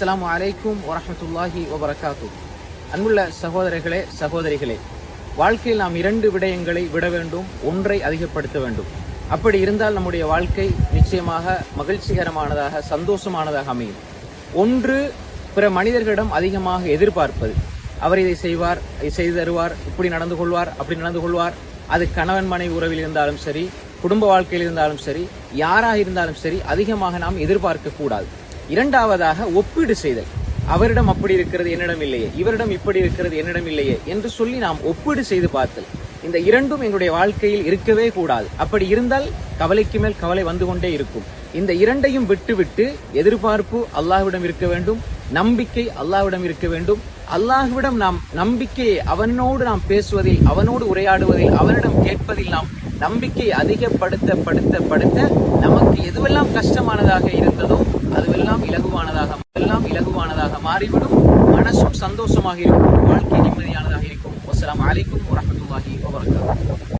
அஸ்லாம் அலைக்கும் வரமத்துல்லாஹி வபரகாத்து அன்புள்ள சகோதரர்களே சகோதரிகளே வாழ்க்கையில் நாம் இரண்டு விடயங்களை விட வேண்டும் ஒன்றை அதிகப்படுத்த வேண்டும். அப்படி இருந்தால் நம்முடைய வாழ்க்கை நிச்சயமாக மகிழ்ச்சிகரமானதாக சந்தோஷமானதாக அமையும். ஒன்று பிற மனிதர்களிடம் அதிகமாக எதிர்பார்ப்பது. அவர் இதை செய்வார் இதை செய்து தருவார் இப்படி நடந்து கொள்வார் அப்படி நடந்து கொள்வார். அது கணவன் மனைவி உறவில் இருந்தாலும் சரி குடும்ப வாழ்க்கையில் இருந்தாலும் சரி யாராக இருந்தாலும் சரி அதிகமாக நாம் எதிர்பார்க்க கூடாது இரண்டாவதாக ஒப்பீடு செய்தல். அவரிடம் அப்படி இருக்கிறது என்னிடம் இல்லையே. இவரிடம் இப்படி இருக்கிறது என்னிடம் இல்லையே என்று சொல்லி நாம் ஒப்பீடு செய்து பார்த்தல். இந்த இரண்டும் எங்களுடைய வாழ்க்கையில் இருக்கவே கூடாது. அப்படி இருந்தால் கவலைக்கு மேல் கவலை வந்து கொண்டே இருக்கும். இந்த இரண்டையும் விட்டுவிட்டு எதிர்பார்ப்பு அல்லாஹ்விடம் இருக்க வேண்டும் நம்பிக்கை அல்லாஹ்விடம் இருக்க வேண்டும். அல்லாஹ்விடம் நாம் நம்பிக்கையை அவனோடு நாம் பேசுவதில் அவனோடு உரையாடுவதில் அவனிடம் கேட்பதில் நாம் நம்பிக்கையை அதிகப்படுத்த படுத்த படுத்த நமக்கு எதுவெல்லாம் கஷ்டமானதாக இருந்ததோ அதுவெல்லாம் இலகுவானதாக எல்லாம் இலகுவானதாக மாறிவிடும். மனசும் சந்தோஷமாக இருக்கும். வாழ்க்கை நிம்மதியானதாக இருக்கும். அஸ்லாம் அலைக்கும் வரஹ்மத்துல்லாஹி வபரகாத்துஹு.